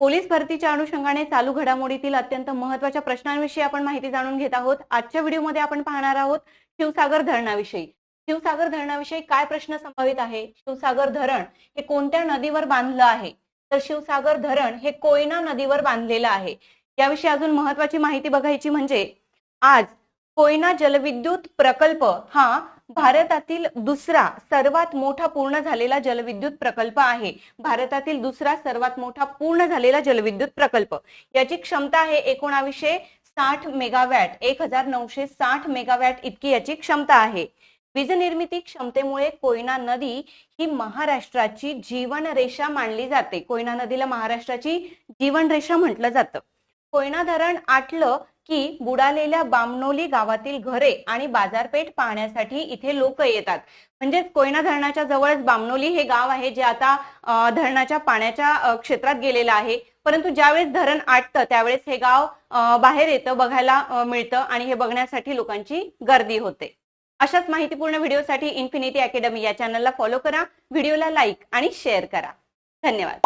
Police भरतीच्या अनुषंगाने चालू घडामोडीतील अत्यंत महत्त्वाच्या प्रश्नांविषयी आपण माहिती जाणून घेत आहोत. आजच्या व्हिडिओमध्ये आपण पाहणार आहोत शिवसागर धरणाविषयी. शिवसागर धरणाविषयी काय प्रश्न संभावित आहे? शिवसागर धरण हे कोणत्या नदीवर बांधलं आहे? तर शिवसागर धरण हे कोयना नदीवर बांधलेलं आहे. याविषयी अजून महत्वाची माहिती बघायची म्हणजे आज कोयना जलविद्युत प्रकल्प हा भारतातील दुसरा सर्वात मोठा पूर्ण झालेला जलविद्युत प्रकल्प आहे. भारतातील दुसरा सर्वात मोठा पूर्ण झालेला जलविद्युत प्रकल्प. याची क्षमता आहे एकोणावीसशे साठ मेगावॅट. एक हजार नऊशे साठ मेगावॅट इतकी याची क्षमता आहे. वीज निर्मिती क्षमतेमुळे कोयना नदी ही महाराष्ट्राची जीवनरेषा मानली जाते. कोयना नदीला महाराष्ट्राची जीवनरेषा म्हटलं जातं. कोयना धरण आटलं की बुडालेल्या बामनोली गावातील घरे आणि बाजारपेठ पाहण्यासाठी इथे लोक येतात. म्हणजेच कोयना धरणाच्या जवळच बामनोली हे गाव आहे जे आता धरणाच्या पाण्याच्या क्षेत्रात गेलेलं आहे. परंतु ज्यावेळेस धरण आटतं त्यावेळेस हे गाव बाहेर येतं बघायला मिळतं आणि हे बघण्यासाठी लोकांची गर्दी होते. अशाच माहितीपूर्ण व्हिडिओसाठी इन्फिनिटी अकॅडमी या चॅनलला फॉलो करा व्हिडिओला लाईक आणि शेअर करा. धन्यवाद.